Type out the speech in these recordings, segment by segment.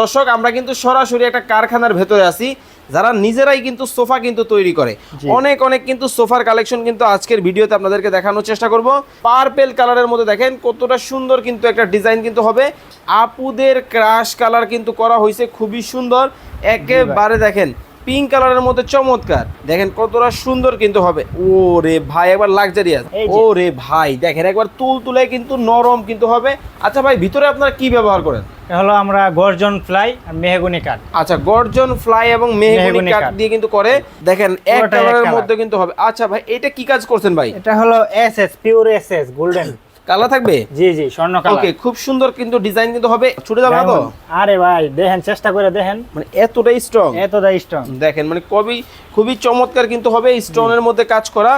দর্শক আমরা কিন্তু সরাসরি একটা কারখানার ভেতরে আছি যারা নিজেরাই কিন্তু সোফা কিন্তু তৈরি করে। অনেক অনেক কিন্তু সোফার কালেকশন কিন্তু আজকের ভিডিওতে আপনাদেরকে দেখানোর চেষ্টা করব। পার্পেল কালারের মধ্যে দেখেন কতটা সুন্দর কিন্তু একটা ডিজাইন কিন্তু হবে। আপুদের ক্রাশ কালার কিন্তু করা হয়েছে খুবই সুন্দর। একেবারে দেখেন পিঙ্ক কালারের মধ্যে চমৎকার। দেখেন কতটা সুন্দর কিন্তু হবে। ও রে ভাই একবার লাক্সারিয়াস। ও রে ভাই দেখেন একবার তুল তুলে কিন্তু নরম কিন্তু হবে। আচ্ছা ভাই ভিতরে আপনারা কি ব্যবহার করেন? হলো আমরা গর্জন ফ্লাই আর মেহগুনি কাঠ। আচ্ছা গর্জন ফ্লাই এবং মেহগুনি কাঠ। দিয়ে কিন্তু করে দেখেন এক কালারের মধ্যে কিন্তু হবে। আচ্ছা ভাই এটা কি কাজ করছেন ভাই? এটা হলো S S pure S S golden. কালা থাকবে? জি জি স্বর্ণ কালার। ওকে খুব সুন্দর কিন্তু ডিজাইন কিন্তু হবে। ছুটে যাবে না তো? আরে ভাই দেখেন চেষ্টা করে দেখেন। মানে এতটাই স্ট্রং এতটা স্ট্রং দেখেন মানে কবি খুবই চমৎকার কিন্তু হবে স্টোনের মধ্যে কাজ করা।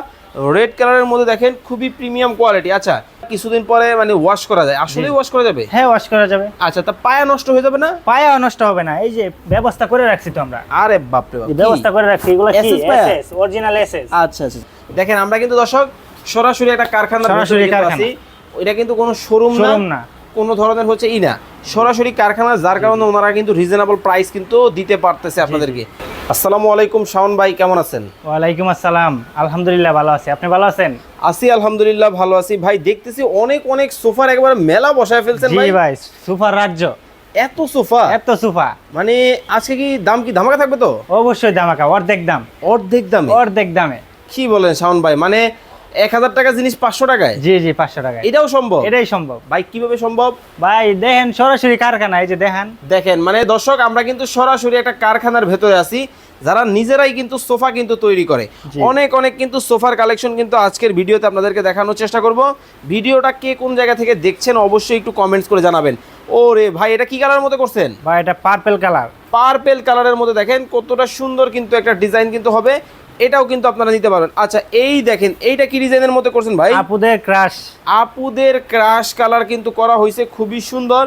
রেড কালারের মধ্যে দেখেন খুবই প্রিমিয়াম কোয়ালিটি আচ্ছা কিছুদিন পরে মানে ওয়াশ করা যায়। আসলে ওয়াশ করা যাবে? হ্যাঁ ওয়াশ করা যাবে। আচ্ছা তা পায়া নষ্ট হয়ে যাবে না? পায়া নষ্ট হবে না। এই যে ব্যবস্থা করে রাখছি তো আমরা। আরে বাপ রে বাপ ব্যবস্থা করে রাখছি এগুলো কি? এসএস অরিজিনাল এসএস আচ্ছা আচ্ছা। দেখেন আমরা কিন্তু দর্শক সরাসরি একটা কারখানার সরাসরি ভিতরে কারখানা। আছি। এটা কিন্তু কোনো শোরুম না। কোনো ধরনের হচ্ছে ই না। সরাসরি কারখানা যার কারণে ওনারা কিন্তু রিজনেবল প্রাইস কিন্তু দিতে পারতেছে আপনাদেরকে। আসসালামু আলাইকুম শাওন ভাই কেমন আছেন? ওয়ালাইকুম আসসালাম। আলহামদুলিল্লাহ ভালো আছি। আপনি ভালো আছেন? আছি আলহামদুলিল্লাহ ভালো আছি। ভাই দেখতেছি অনেক অনেক সোফার একবার মেলা বসায় ফেলছেন জি ভাই। ভাই সুপার রাজ্য। এত সোফা? এত সুফা। মানে আজকে কি দাম কি ধামাকা থাকবে তো? অবশ্যই ধামাকা অর্ধেক দাম। অর্ধেক দামে? অর্ধেক দামে। কি বলেন শাওন ভাই? মানে এক হাজার টাকা জিনিস পাঁচশো টাকায়? জি জি পাঁচশো টাকায়। এটাও সম্ভব? এটাই সম্ভব। ভাই কীভাবে সম্ভব? ভাই দেখেন সরাসরি কারখানা এই যে দেখেন। দেখেন মানে দর্শক আমরা কিন্তু সরাসরি একটা কারখানার ভেতরে আছি। যারা নিজেরাই কিন্তু সোফা কিন্তু তৈরি করে। অনেক অনেক কিন্তু সোফার কালেকশন কিন্তু আজকের ভিডিওতে আপনাদেরকে দেখানোর চেষ্টা করব। ভিডিওটা কে কোন জায়গা থেকে দেখছেন অবশ্যই একটু কমেন্টস করে জানাবেন। ও রে ভাই এটা কি কালার মধ্যে করছেন? ভাই এটা পার্পেল কালার পার্পেল কালারের মধ্যে দেখেন কতটা সুন্দর কিন্তু একটা ডিজাইন কিন্তু হবে। এটাও কিন্তু আপনারা নিতে পারেন আচ্ছা এই দেখেন এইটা কি ডিজাইনের মধ্যে করছেন ভাই? আপুদের ক্রাশ আপুদের ক্রাশ কালার কিন্তু করা হয়েছে খুবই সুন্দর।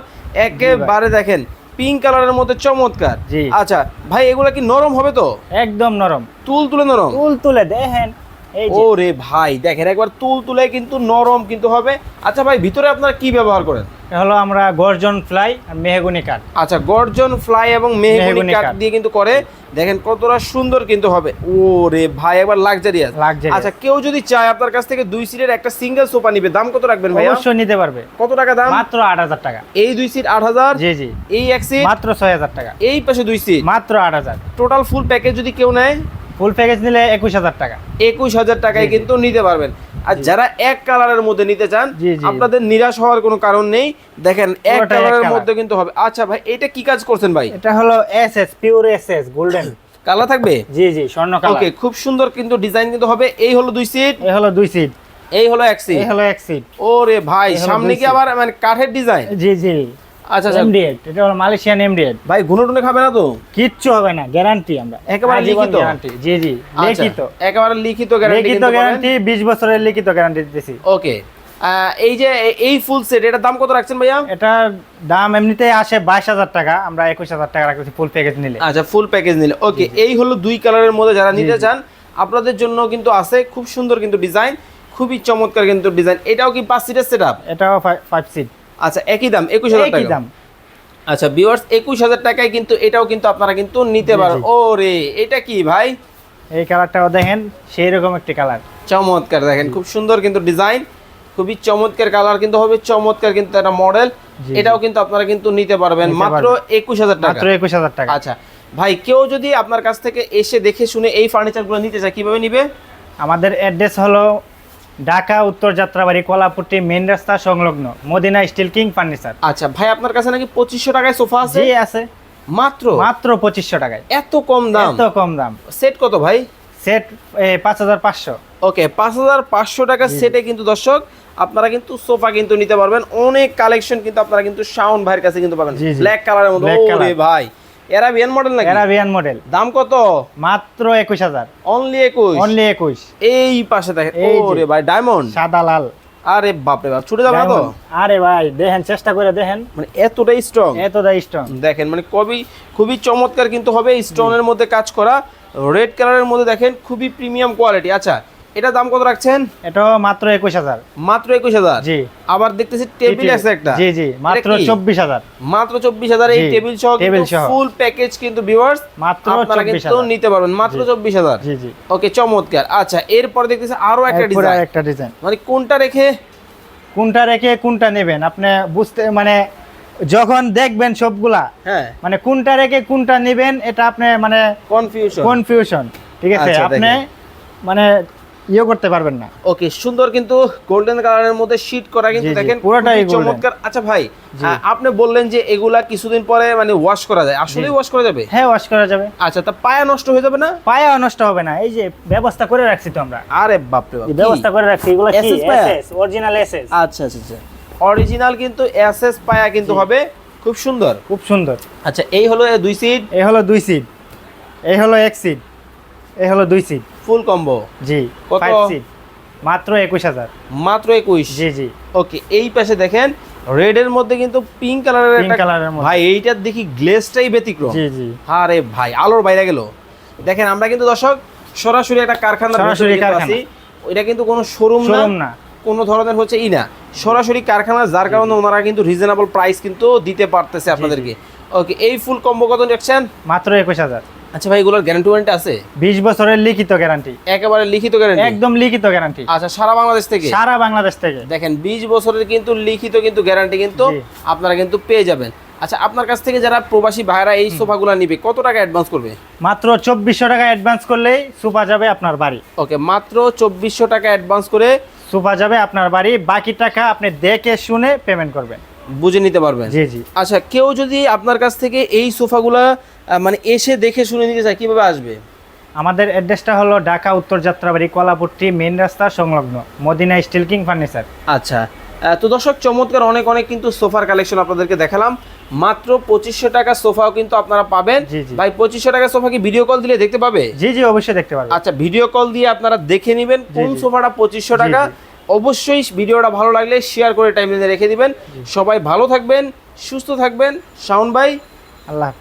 একেবারে দেখেন পিঙ্ক কালারের মধ্যে চমৎকার। আচ্ছা ভাই এগুলা কি নরম হবে তো? একদম নরম। তুল তুলে নরম? তুল তুলে দেখেন এই যে। ও রে ভাই দেখেন একবার তুল তুলে কিন্তু নরম কিন্তু হবে। আচ্ছা ভাই ভিতরে আপনারা কি ব্যবহার করেন? হলো আমরা গর্জন ফ্লাই আর মেহগুনি কাঠ। আচ্ছা গর্জন ফ্লাই এবং মেহগুনি কাঠ। দিয়ে কিন্তু করে দেখেন কতটা সুন্দর কিন্তু হবে। ও রে ভাই একবার লাক্সারিয়াস Luxurious। আচ্ছা কেউ যদি চায় আপনার কাছ থেকে দুই সিটের একটা সিঙ্গেল সোফা নিবে দাম কত রাখবেন ভাই অবশ্যই নিতে পারবে। কত টাকা দাম? মাত্র আট হাজার টাকা। এই দুই সিট আট হাজার জি জি। এই এক সিট মাত্র ছয় হাজার টাকা। এই পাশে দুই সিট মাত্র আট হাজার। টোটাল ফুল প্যাকেজ যদি কেউ নেয়? ফুল প্যাকেজ নিলে একুশ হাজার টাকা। একুশ হাজার টাকায় জি, জি। কিন্তু নিতে পারবেন। আর যারা এক কালারের মধ্যে নিতে চান। আপনাদের নিরাশ হওয়ার কোনো কারণ নেই। দেখেন এক কালারের মধ্যে কিন্তু হবে। আচ্ছা ভাই এটা কি কাজ করছেন ভাই? এটা হলো S S pure S S golden কালা থাকবে? জি জি স্বর্ণ কালার। ওকে খুব সুন্দর কিন্তু ডিজাইন কিন্তু হবে। এই হলো দুই সিট এই হলো দুই সিট এই হলো এক সিট এই হলো এক সিট ওরে ভাই সামনে কি আবার মানে কাঠের ডিজাইন? জি জি। আচ্ছা আচ্ছা। এমডিএড এটা হলো মালয়েশিয়ান এমডিএড ভাই ঘুনো টুনে খাবে না তো? কিচ্ছু হবে না গ্যারান্টি আমরা। একেবারে লিখিত? guarantee, জি জি আচ্ছা, লিখিত। একেবারে লিখিত গ্যারান্টি লিখিত গ্যারান্টি বিশ বছরের লিখিত গ্যারান্টি দিতেছি। ওকে। এই যে এই ফুল সেট এটার দাম কত রাখছেন ভাইয়া? এটার দাম এমনিতে আসে বাইশ হাজার টাকা আমরা একুশ হাজার টাকা রাখতেছি ফুল প্যাকেজ নিলে। আচ্ছা ফুল প্যাকেজ নিলে। ওকে এই হলো দুই কালারের মধ্যে যারা নিতে চান আপনাদের জন্য কিন্তু আছে খুব সুন্দর কিন্তু ডিজাইন খুবই চমৎকার কিন্তু ডিজাইন এটাও কি পাঁচ সিটের সেট আপ এটাও ফাইভ সিট আচ্ছা একই দাম একুশ হাজার একই টাকা। দাম। আচ্ছা ভিউয়ার্স একুশ হাজার টাকায় কিন্তু এটাও কিন্তু আপনারা কিন্তু নিতে পারেন ও রে এটা কি ভাই? এই কালারটাও দেখেন সেই রকম একটি কালার চমৎকার দেখেন খুব সুন্দর কিন্তু ডিজাইন খুবই চমৎকার কালার কিন্তু হবে চমৎকার কিন্তু একটা মডেল এটাও কিন্তু আপনারা কিন্তু নিতে পারবেন মাত্র একুশ হাজার টাকা। মাত্র একুশ হাজার টাকা। আচ্ছা ভাই কেউ যদি আপনার কাছ থেকে এসে দেখে শুনে এই ফার্নিচারগুলো নিতে চায় কীভাবে নিবে? আমাদের অ্যাড্রেস হলো ঢাকা উত্তর যাত্রাবাড়ি কলাপুটি মেন রাস্তা সংলগ্ন মদিনা স্টিল কিং ফার্নিচার। আচ্ছা ভাই আপনার কাছে নাকি পঁচিশশো টাকায় সোফা আছে? আছে। মাত্র? মাত্র পঁচিশশো টাকায়। এত কম দাম? এত কম দাম। সেট কত ভাই? সেট পাঁচ হাজার পাঁচশো। ওকে পাঁচ হাজার পাঁচশো টাকা সেটে কিন্তু দর্শক আপনারা কিন্তু সোফা কিন্তু নিতে পারবেন। অনেক কালেকশন কিন্তু আপনারা কিন্তু শাওন ভাইয়ের কাছে কিন্তু পাবেন। ব্ল্যাক কালারের মধ্যে। ভাই। মডেল নাকি? মডেল দাম কত? মাত্র একুশ হাজার। অনলি এই পাশে দেখেন। ওরে ভাই ডায়মন্ড সাদা লাল। আরে বাপরে বাপ ছুটে যাবে না তো? আরে ভাই দেখেন চেষ্টা করে দেখেন। মানে এতটাই স্ট্রং এতটা স্ট্রং দেখেন মানে কবি খুবই চমৎকার কিন্তু হবে স্টোনের মধ্যে কাজ করা। রেড কালারের মধ্যে দেখেন খুবই প্রিমিয়াম কোয়ালিটি আচ্ছা এটা দাম কত রাখছেন? এটা মাত্র একুশ হাজার। মাত্র একুশ হাজার? জি। আবার দেখতেছি টেবিল আছে একটা। জি জি। মাত্র এটা কি? চব্বিশ হাজার। মাত্র চব্বিশ হাজার এই টেবিল সহ। ফুল প্যাকেজ কিন্তু ভিউয়ার্স মাত্র আপনারা চব্বিশ কিন্তু হাজার। নিতে পারবেন। মাত্র জি। চব্বিশ হাজার। জি জি। ওকে চমৎকার। আচ্ছা এরপর দেখতেছি আরও একটা ডিজাইন একটা ডিজাইন মানে কোনটা রেখে? কোনটা রেখে কোনটা নেবেন? আপনি বুঝতে মানে যখন দেখবেন সবগুলা হ্যাঁ। মানে কোনটা রেখে কোনটা নেবেন এটা আপনি মানে কনফিউশন কনফিউশন ঠিক আছে? আচ্ছা, আপনি মানে ইয়ে করতে পারবেন না। ওকে সুন্দর কিন্তু গোল্ডেন কালারের মধ্যে শীট করা কিন্তু দেখেন পুরোটাই চমৎকার। আচ্ছা ভাই। আপনি বললেন যে এগুলা কিছুদিন পরে মানে ওয়াশ করা যায়। আসলেই ওয়াশ করা যাবে? হ্যাঁ ওয়াশ করা যাবে। আচ্ছা তা পায়া নষ্ট হয়ে যাবে না? পায়া নষ্ট হবে না। এই যে ব্যবস্থা করে রাখছি তো আমরা। আরে বাপ এই কি? ব্যবস্থা করে রাখছি। এগুলো কি? এসএস অরিজিনাল এসএস আচ্ছা আচ্ছা আচ্ছা। অরিজিনাল কিন্তু এসএস পায়া কিন্তু হবে। খুব সুন্দর। খুব সুন্দর। আচ্ছা এই হলো দুই সিট এই হলো দুই সিট এই হলো এক সিট এই হলো দুই সিট ফুল কম্বো জি কত? সিট মাত্র একুশ হাজার। মাত্র একুশ? জি জি। ওকে এই পাশে দেখেন রেড এর মধ্যে কিন্তু পিঙ্ক কালারের একটা মধ্যে। ভাই এইটার দেখি গ্লেজটাই ব্যতিক্রম। জি জি। আরে ভাই আলোর বাইরে গেল। দেখেন আমরা কিন্তু দর্শক সরাসরি একটা কারখানা সরাসরি কারখানা। এটা কিন্তু কোনো শোরুম না। শোরুম না। কোনো ধরনের হচ্ছে ই না। সরাসরি কারখানা যার কারণে ওনারা কিন্তু রিজনেবল প্রাইস কিন্তু দিতে পারতেছে আপনাদেরকে। ওকে এই ফুল কম্বো কত রাখছেন মাত্র একুশ হাজার। আচ্ছা ভাই এগুলোর গ্যারান্টি ওয়ারেন্টি আছে? বিশ বছরের লিখিত গ্যারান্টি একেবারে লিখিত গ্যারান্টি একদম লিখিত গ্যারান্টি আচ্ছা সারা বাংলাদেশ থেকে? সারা বাংলাদেশ থেকে। দেখেন 20 বছরের কিন্তু লিখিত কিন্তু গ্যারান্টি কিন্তু আপনারা কিন্তু পেয়ে যাবেন। আচ্ছা আপনার কাছ থেকে যারা প্রবাসী ভাইরা এই সোফাগুলো নিবে কত টাকা অ্যাডভান্স করবে? মাত্র চব্বিশশো টাকা অ্যাডভান্স করলেই সোফা যাবে আপনার বাড়ি। ওকে মাত্র চব্বিশশো টাকা অ্যাডভান্স করে সোফা যাবে আপনার বাড়ি। বাকি টাকা আপনি দেখে শুনে পেমেন্ট করবেন। বুঝে নিতে পারবেন। জি জি। আচ্ছা কেউ যদি আপনার কাছ থেকে এই সোফাগুলা মানে এসে দেখে শুনে নিতে চায় কীভাবে আসবে? আমাদের অ্যাড্রেসটা হলো ঢাকা উত্তর যাত্রাবাড়ি কলাপট্টি মেন রাস্তা সংলগ্ন মদিনা স্টিল কিং ফার্নিচার। আচ্ছা তো দর্শক চমৎকার অনেক অনেক কিন্তু সোফার কালেকশন আপনাদেরকে দেখালাম। মাত্র পঁচিশশো টাকা সোফাও কিন্তু আপনারা পাবেন। ভাই পঁচিশশো টাকা সোফা কি ভিডিও কল দিলে দেখতে পাবে? জি জি অবশ্যই দেখতে পারবেন। আচ্ছা ভিডিও কল দিয়ে আপনারা দেখে নেবেন কোন সোফাটা পঁচিশশো টাকা। অবশ্যই ভিডিওটা ভালো লাগলে শেয়ার করে টাইমলাইনে রেখে দিবেন। সবাই ভালো থাকবেন সুস্থ থাকবেন। শাওন ভাই আল্লাহ